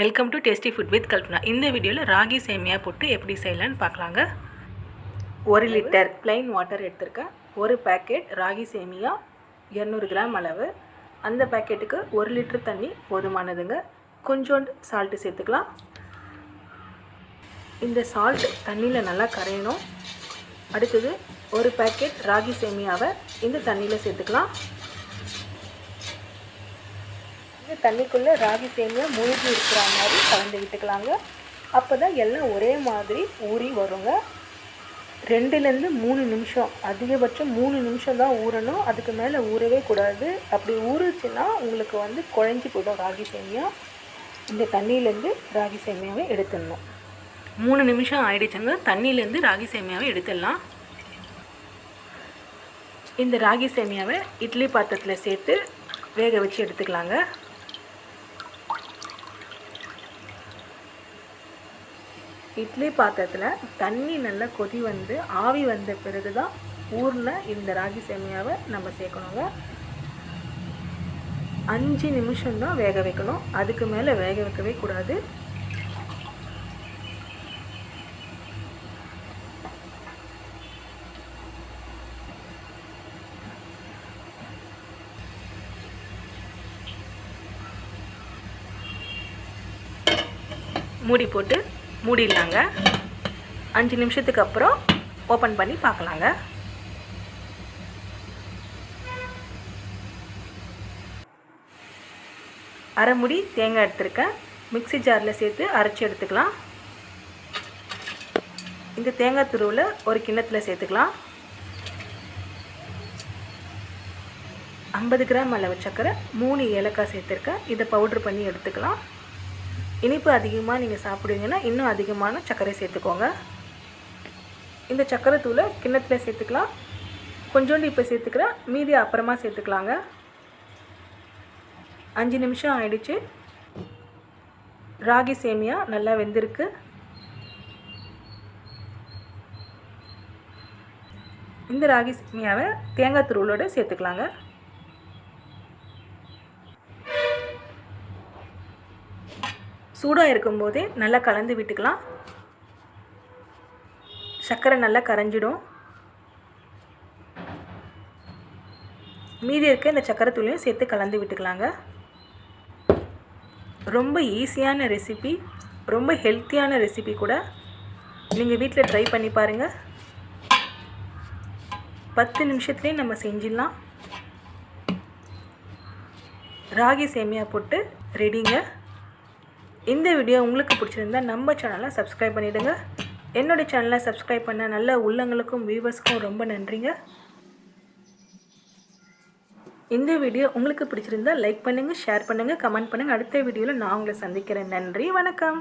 Welcome to tasty food with Kalpana இந்த வீடியோவில் ராகி சேமியா போட்டு எப்படி செய்யலான்னு பார்க்கலாங்க. ஒரு லிட்டர் ப்ளைன் வாட்டர் எடுத்திருக்கேன். ஒரு பேக்கெட் ராகி சேமியா இரநூறு கிராம் அளவு. அந்த பேக்கெட்டுக்கு ஒரு லிட்டர் தண்ணி போதுமானதுங்க. கொஞ்சோண்டு சால்ட்டு சேர்த்துக்கலாம். இந்த சால்ட் தண்ணியில் நல்லா கரையணும். அடுத்தது ஒரு பேக்கெட் ராகி சேமியாவை இந்த தண்ணியில் சேர்த்துக்கலாம். தண்ணிக்குள்ளே ராகி சேமியா மூழ்கி இருக்கிற மாதிரி கலந்து விட்டுக்கலாங்க. அப்போ தான் எல்லாம் ஒரே மாதிரி ஊறி வருங்க. ரெண்டுலேருந்து மூணு நிமிஷம் அதிகபட்சம் மூணு நிமிஷம் தான் ஊறணும். அதுக்கு மேலே ஊறவே கூடாது. அப்படி ஊறுச்சுன்னா உங்களுக்கு வந்து குழஞ்சி போயிடும் ராகி சேமியா. இந்த தண்ணியிலேருந்து ராகி சேமியாவை எடுத்துடணும். மூணு நிமிஷம் ஆயிடுச்சுங்க. தண்ணியிலேருந்து ராகி சேமியாவை எடுத்துடலாம். இந்த ராகி சேமியாவை இட்லி பாத்திரத்தில் சேர்த்து வேக வச்சு எடுத்துக்கலாங்க. இட்லி பாத்திரத்தில் தண்ணி நல்லா கொதி வந்து ஆவி வந்த பிறகு தான் ஊரில் இந்த ராகி சேமியாவை நம்ம சேர்க்கணுங்க. அஞ்சு நிமிஷம் தான் வேக வைக்கணும். அதுக்கு மேலே வேக வைக்கவே கூடாது. மூடி போட்டு மூடிடலாங்க. அஞ்சு நிமிஷத்துக்கு அப்புறம் ஓப்பன் பண்ணி பார்க்கலாங்க. அரை முடி தேங்காய் எடுத்துருக்கேன். மிக்சி ஜாரில் சேர்த்து அரைச்சி எடுத்துக்கலாம். இந்த தேங்காய் துருவில் ஒரு கிண்ணத்தில் சேர்த்துக்கலாம். ஐம்பது கிராம் அளவு சர்க்கரை மூணு ஏலக்காய் சேர்த்துருக்கேன். இதை பவுட்ரு பண்ணி எடுத்துக்கலாம். இனிப்பு அதிகமாக நீங்கள் சாப்பிடுவீங்கன்னா இன்னும் அதிகமான சர்க்கரை சேர்த்துக்கோங்க. இந்த சர்க்கரை தூளை கிண்ணத்தில் சேர்த்துக்கலாம். கொஞ்சோண்டு இப்போ சேர்த்துக்கிறேன் மீதி அப்புறமா சேர்த்துக்கலாங்க. அஞ்சு நிமிஷம் ஆயிடுச்சு. ராகி சேமியா நல்லா வெந்திருக்கு. இந்த ராகி சேமியாவை தேங்காய் துருவலோடு சேர்த்துக்கலாங்க. சூடாக இருக்கும்போதே நல்லா கலந்து விட்டுக்கலாம். சர்க்கரை நல்லா கரைஞ்சிடும். மீதி இருக்க இந்த சக்கரை தூளையும் சேர்த்து கலந்து விட்டுக்கலாங்க. ரொம்ப ஈஸியான ரெசிபி ரொம்ப ஹெல்த்தியான ரெசிபி கூட நீங்கள் வீட்டில் ட்ரை பண்ணி பாருங்கள் பத்து நிமிஷத்துலேயே நம்ம செஞ்சிடலாம். ராகி சேமியா போட்டு ரெடிங்க. இந்த வீடியோ உங்களுக்கு பிடிச்சிருந்தா நம்ம சேனலை சப்ஸ்கிரைப் பண்ணிவிடுங்க என்னுடைய சேனலை சப்ஸ்கிரைப் பண்ண நல்ல உள்ளங்களுக்கும் வியூவர்ஸ்க்கும் ரொம்ப நன்றிங்க. இந்த வீடியோ உங்களுக்கு பிடிச்சிருந்தா லைக் பண்ணுங்கள் ஷேர் பண்ணுங்கள் கமெண்ட் பண்ணுங்கள் அடுத்த வீடியோவில் நான் உங்களை சந்திக்கிறேன். நன்றி வணக்கம்.